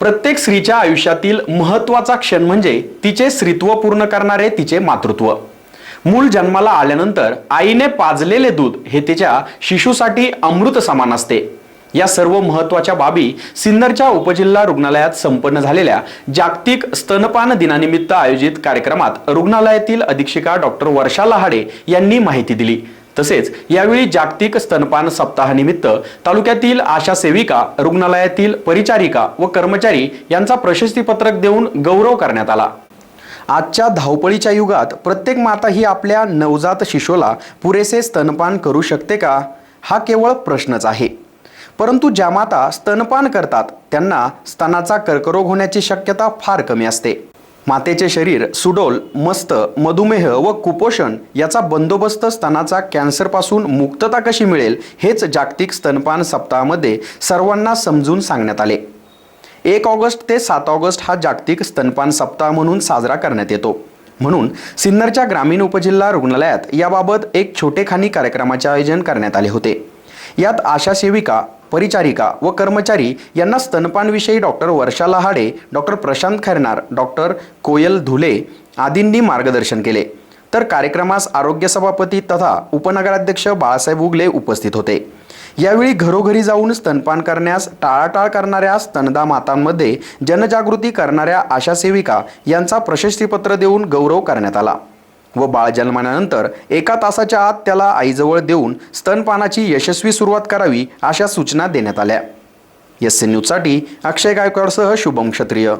प्रत्येक स्त्रीच्या आयुष्यातील महत्त्वाचा क्षण म्हणजे तिचे स्त्रीत्व पूर्ण करणारे तिचे मातृत्व. मूल जन्माला आल्यानंतर आईने पाजलेले दूध हे तिच्या शिशूसाठी अमृत समान असते. या सर्व महत्त्वाच्या बाबी सिन्नरच्या उपजिल्हा रुग्णालयात संपन्न झालेल्या जागतिक स्तनपान दिनानिमित्त आयोजित कार्यक्रमात रुग्णालयातील अधीक्षिका डॉक्टर वर्षा लहाडे यांनी माहिती दिली. तसेच यावेळी जागतिक स्तनपान सप्ताहानिमित्त तालुक्यातील आशा सेविका रुग्णालयातील परिचारिका व कर्मचारी यांचा प्रशस्तीपत्रक देऊन गौरव करण्यात आला. आजच्या धावपळीच्या युगात प्रत्येक माता ही आपल्या नवजात शिशोला पुरेसे स्तनपान करू शकते का? हा केवळ प्रश्नच आहे. परंतु ज्या माता स्तनपान करतात त्यांना स्तनाचा कर्करोग होण्याची शक्यता फार कमी असते. मातेचे शरीर सुडोल मस्त मधुमेह व कुपोषण याचा बंदोबस्त स्तनाचा कॅन्सरपासून मुक्तता कशी मिळेल हेच जागतिक स्तनपान सप्ताहामध्ये सर्वांना समजून सांगण्यात आले. एक ऑगस्ट ते सात ऑगस्ट हा जागतिक स्तनपान सप्ताह म्हणून साजरा करण्यात येतो. म्हणून सिन्नरच्या ग्रामीण उपजिल्हा रुग्णालयात याबाबत एक छोटेखानी कार्यक्रमाचे आयोजन करण्यात आले होते. यात आशा सेविका परिचारिका व कर्मचारी यांना स्तनपानविषयी doctor Varsha Lahade doctor Prashant Khairnar doctor Koyal Dhule आदींनी मार्गदर्शन केले. तर कार्यक्रमास आरोग्य सभापती तथा उपनगराध्यक्ष बाळासाहेब उगले उपस्थित होते. यावेळी घरोघरी जाऊन स्तनपान करण्यास टाळाटाळ करणाऱ्या स्तनदा मातांमध्ये जनजागृती करणाऱ्या आशा सेविका यांचा प्रशस्तीपत्र देऊन गौरव करण्यात आला. व बाळ जन्मानंतर एका तासाच्या आत त्याला आईजवळ देऊन स्तनपानाची यशस्वी सुरुवात करावी अशा सूचना देण्यात आल्या. एस सी न्यूजसाठी अक्षय गायकवाडसह शुभम क्षत्रिय.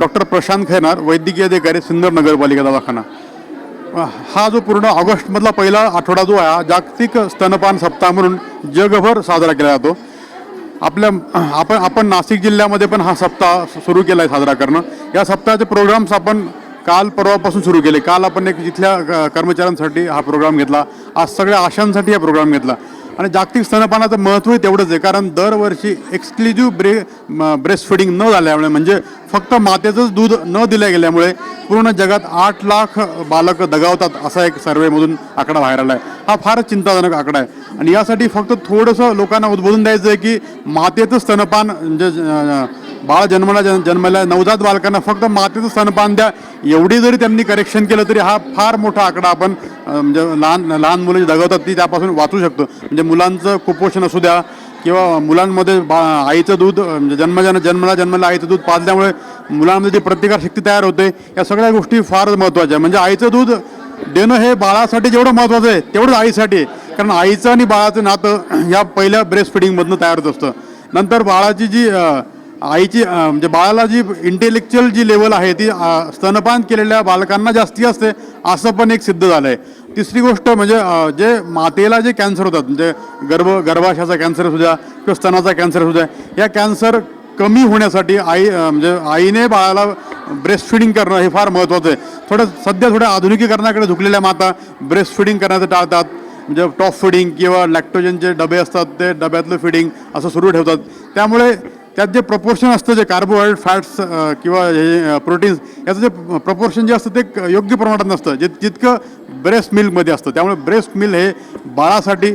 डॉक्टर प्रशांत खैनार वैद्यकीय अधिकारी सिन्नर नगरपालिका दवाखाना. हा जो पूर्ण ऑगस्टमधला पहिला आठवडा जो आहे जागतिक स्तनपान सप्ताह म्हणून जगभर साजरा केला जातो. आपल्या आपण आपण नाशिक जिल्ह्यामध्ये पण हा सप्ताह सुरू केला आहे साजरा करणं. या सप्ताहाचे प्रोग्राम्स आपण काल परवापासून सुरू केले. काल आपण एक इथल्या कर्मचाऱ्यांसाठी हा प्रोग्राम घेतला. आज सगळ्या आशांसाठी हा प्रोग्राम घेतला. आणि जागतिक स्तनपानाचं महत्त्वही तेवढंच आहे. कारण दरवर्षी एक्सक्लुझिव्ह ब्रे ब्रेस्ट फिडिंग न झाल्यामुळे म्हणजे फक्त मातेचंच दूध न दिल्या गेल्यामुळे पूर्ण जगात आठ लाख बालकं दगावतात असा एक सर्वेमधून आकडा बाहेर आला आहे हा फारच चिंताजनक आकडा आहे. आणि यासाठी फक्त थोडंसं लोकांना उद्बोधून द्यायचं आहे की मातेचं स्तनपान म्हणजे बाळ जन्माला जन जन्मला नवजात बालकांना फक्त मातेचं स्तनपान द्या. एवढी जरी त्यांनी करेक्शन केलं तरी हा फार मोठा आकडा आपण म्हणजे लहान लहान मुलं जी दगावतात ती त्यापासून वाचू शकतो. म्हणजे मुलांचं कुपोषण असू द्या किंवा मुलांमध्ये बा आईचं दूध अं, म्हणजे जन्मजन जन्मला जन्मला आईचं दूध पाजल्यामुळे मुलांमध्ये जी प्रतिकारशक्ती तयार होते या सगळ्या गोष्टी फार महत्त्वाच्या आहे म्हणजे आईचं दूध देणं हे बाळासाठी जेवढं महत्त्वाचं आहे तेवढंच आईसाठी कारण आईचं आणि बाळाचं नातं या पहिल्या ब्रेस्ट फिडिंगमधनं तयार होत असतं. नंतर बाळाची जी अं, आईची म्हणजे बाळाला जी इंटेलेक्च्युअल जी लेवल आहे ती स्तनपान केलेल्या बालकांना जास्ती असते असं पण एक सिद्ध झालं आहे तिसरी गोष्ट म्हणजे जे मातेला जे कॅन्सर होतात म्हणजे गर्भ गर्भाशयाचा कॅन्सर असू द्या किंवा स्तनाचा कॅन्सर असू द्या या कॅन्सर कमी होण्यासाठी आई म्हणजे आईने बाळाला ब्रेस्ट फिडिंग करणं हे फार महत्त्वाचं आहे. थोडं सध्या थोड्या आधुनिकीकरणाकडे झुकलेल्या माता ब्रेस्ट फिडिंग करण्याचं टाळतात. म्हणजे टॉप फिडिंग किंवा लॅक्टोजनचे डबे असतात ते डब्यातलं फिडिंग असं सुरू ठेवतात. त्यामुळे त्यात जे प्रपोर्शन असतं जे कार्बोहायड्रेट फॅट्स किंवा हे प्रोटीन्स याचं जे प्रपोर्शन जे असतं ते योग्य प्रमाणात नसतं. जे जितकं ब्रेस्ट मिल्कमध्ये असतं. त्यामुळे ब्रेस्ट मिल्क हे बाळासाठी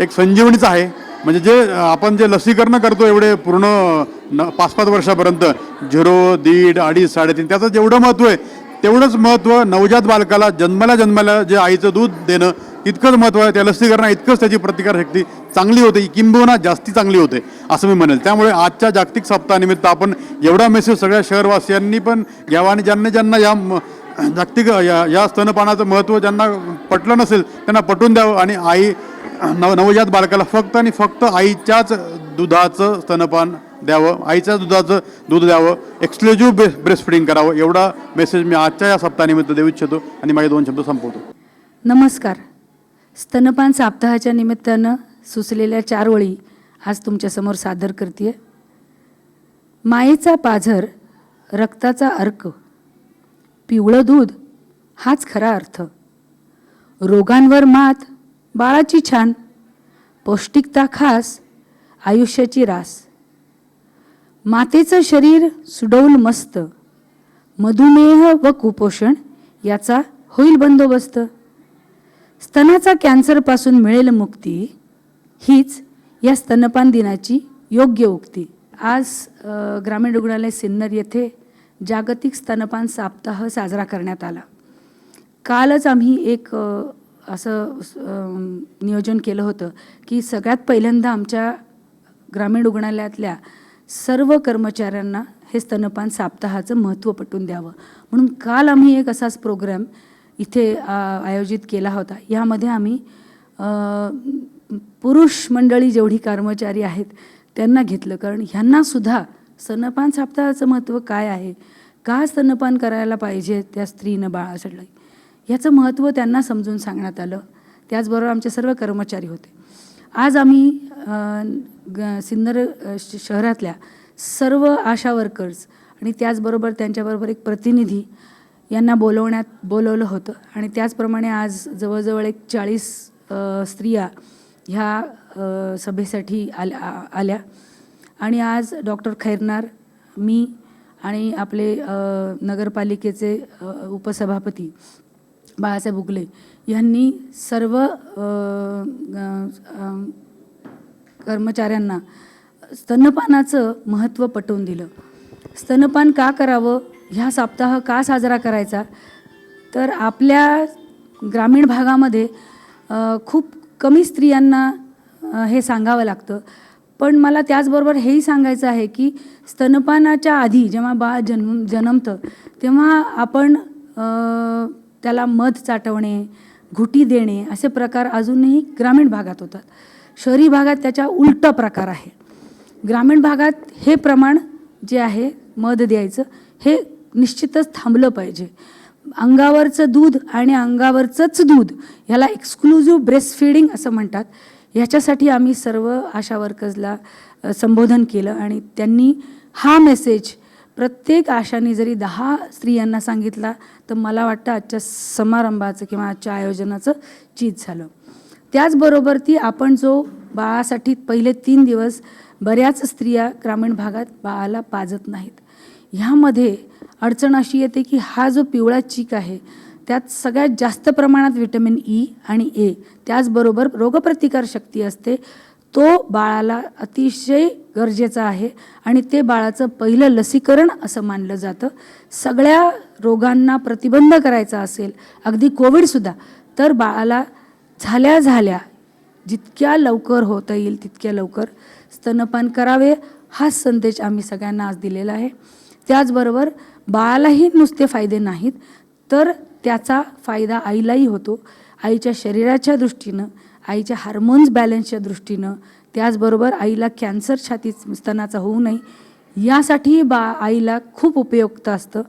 एक संजीवनीचं आहे. म्हणजे जे आपण जे लसीकरण करतो एवढे पूर्ण न पाच पाच वर्षापर्यंत झिरो दीड अडीच साडेतीन त्याचं जेवढं महत्त्व आहे तेवढंच महत्त्व नवजात बालकाला जन्माला जन्माला जे आईचं दूध देणं इतकंच महत्त्व आहे त्या लसीकरणा इतकंच त्याची प्रतिकारशक्ती चांगली होते किंबहुना जास्ती चांगली होते असं मी म्हणेल. त्यामुळे आजच्या जागतिक सप्ताहानिमित्त आपण एवढा मेसेज सगळ्या शहरवासियांनी पण घ्यावा आणि ज्यांना ज्यांना या जागतिक या या स्तनपानाचं महत्त्व ज्यांना पटलं नसेल त्यांना पटवून द्यावं आणि आई नव नवजात बालकाला फक्त आणि फक्त आईच्याच दुधाचं स्तनपान द्यावं आईच्याच दुधाचं दूध द्यावं एक्सक्लुझिव्ह ब्रे ब्रेस्ट फिडिंग करावं एवढा मेसेज मी आजच्या या सप्ताहानिमित्त देऊ इच्छितो आणि माझे दोन शब्द संपवतो. नमस्कार. स्तनपान सप्ताहाच्या निमित्तानं सुचलेल्या चार ओळी आज तुमच्यासमोर सादर करते मायेचा पाझर रक्ताचा अर्क पिवळं दूध हाच खरा अर्थ. रोगांवर मात बाळाची छान पौष्टिकता खास आयुष्याची रास. मातेचं शरीर सुडौल मस्त मधुमेह व कुपोषण याचा होईल बंदोबस्त. स्तनाचा कॅन्सरपासून मिळेल मुक्ती हीच या स्तनपान दिनाची योग्य उक्ती. आज ग्रामीण रुग्णालय सिन्नर येथे जागतिक स्तनपान सप्ताह साजरा करण्यात आला. कालच आम्ही एक असं नियोजन केलं होतं की सगळ्यात पहिल्यांदा आमच्या ग्रामीण रुग्णालयातल्या सर्व कर्मचाऱ्यांना हे स्तनपान साप्ताहाचं महत्त्व पटवून द्यावं. म्हणून काल आम्ही एक असाच प्रोग्राम इथे आयोजित केला होता. यामध्ये आम्ही पुरुष मंडळी जेवढी कर्मचारी आहेत त्यांना घेतलं. कारण ह्यांनासुद्धा स्तनपान साप्ताहाचं महत्त्व काय आहे? का स्तनपान करायला पाहिजे त्या स्त्रीनं बाळासाठी ह्याचं महत्त्व त्यांना समजून सांगण्यात आलं. त्याचबरोबर आमचे सर्व कर्मचारी होते. आज आम्ही ग- सिन्नर श- शहरातल्या सर्व आशा वर्कर्स आणि त्याचबरोबर त्यांच्याबरोबर एक प्रतिनिधी यांना बोलवण्यात बोलवलं होतं. आणि त्याचप्रमाणे आज जवळजवळ एक चाळीस स्त्रिया ह्या सभेसाठी आल्या आ- आल्या. आणि आज डॉक्टर खैरनार मी आणि आपले नगरपालिकेचे उपसभापती बाळासाहेब उगले यांनी सर्व कर्मचाऱ्यांना स्तनपानाचं महत्त्व पटवून दिलं. स्तनपान का करावं? ह्या सप्ताह का साजरा करायचा? तर आपल्या ग्रामीण भागामध्ये खूप कमी स्त्रियांना हे सांगावं लागतं. पण मला त्याचबरोबर हेही सांगायचं आहे की स्तनपानाच्या आधी जेव्हा बाळ जन्म जन्मतं तेव्हा आपण त्याला मध चाटवणे घुटी देणे असे प्रकार अजूनही ग्रामीण भागात होतात. शहरी भागात त्याच्या उलटा प्रकार आहे. ग्रामीण भागात हे प्रमाण जे आहे मध द्यायचं हे निश्चितच थांबलं पाहिजे. अंगावरचं दूध आणि अंगावरचंच दूध ह्याला एक्सक्लुझिव्ह ब्रेस्ट फीडिंग असं म्हणतात. ह्याच्यासाठी आम्ही सर्व आशा वर्कर्सला संबोधन केलं आणि त्यांनी हा मेसेज प्रत्येक आशाने जरी दहा स्त्रियांना सांगितला तर मला वाटतं आजच्या समारंभाचं किंवा आजच्या आयोजनाचं चीज झालं. त्याचबरोबर ती आपण जो बाळासाठी पहिले तीन दिवस बऱ्याच स्त्रिया ग्रामीण भागात बाळाला पाजत नाहीत. ह्यामध्ये अडचण अशी येते की हा जो पिवळा चीक आहे त्यात सगळ्यात जास्त प्रमाणात व्हिटॅमिन ई आणि ए त्याचबरोबर रोगप्रतिकार शक्ती असते. तो बाळाला अतिशय गरजेचा आहे आणि ते बाळाचं पहिलं लसीकरण असं मानलं जातं. सगळ्या रोगांना प्रतिबंध करायचा असेल अगदी कोविडसुद्धा तर बाळाला झाल्या झाल्या जितक्या लवकर होता येईल तितक्या लवकर स्तनपान करावे हाच संदेश आम्ही सगळ्यांना आज दिलेला आहे. त्याचबरोबर बाळालाही नुसते फायदे नाहीत तर त्याचा फायदा आईलाही होतो. आईच्या शरीराच्या दृष्टीनं आईच्या हार्मोन्स बॅलन्सच्या दृष्टीनं त्याचबरोबर आईला कॅन्सर छाती स्तनाचा होऊ नये यासाठी बा आईला खूप उपयुक्त असतं.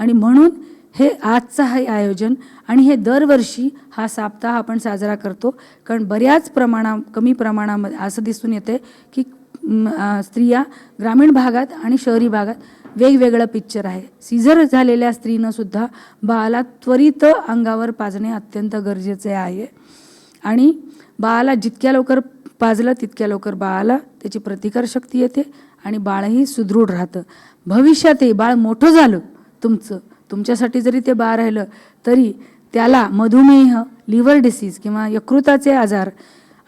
आणि म्हणून हे आजचं हे आयोजन आणि हे दरवर्षी हा सप्ताह आपण साजरा करतो. कारण बऱ्याच प्रमाणा कमी प्रमाणामध्ये असं दिसून येते की स्त्रिया ग्रामीण भागात आणि शहरी भागात वेगवेगळं पिक्चर आहे. सिझर झालेल्या स्त्रीनं सुद्धा बाळाला त्वरित अंगावर पाजणे अत्यंत गरजेचे आहे. आणि बाळाला जितक्या लवकर पाजलं तितक्या लवकर बाळाला त्याची प्रतिकारशक्ती येते आणि बाळही सुदृढ राहतं. भविष्यातही बाळ मोठं झालं तुमचं तुमच्यासाठी जरी ते बाळ राहिलं तरी त्याला मधुमेह लिव्हर डिसीज किंवा यकृताचे आजार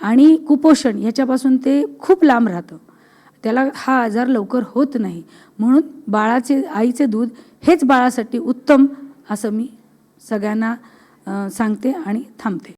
आणि कुपोषण याच्यापासून ते खूप लांब राहतं. त्याला हा आजार लवकर होत नाही. म्हणून बाळाचे आईचे दूध हेच बाळासाठी उत्तम असं मी सगळ्यांना सांगते आणि थांबते.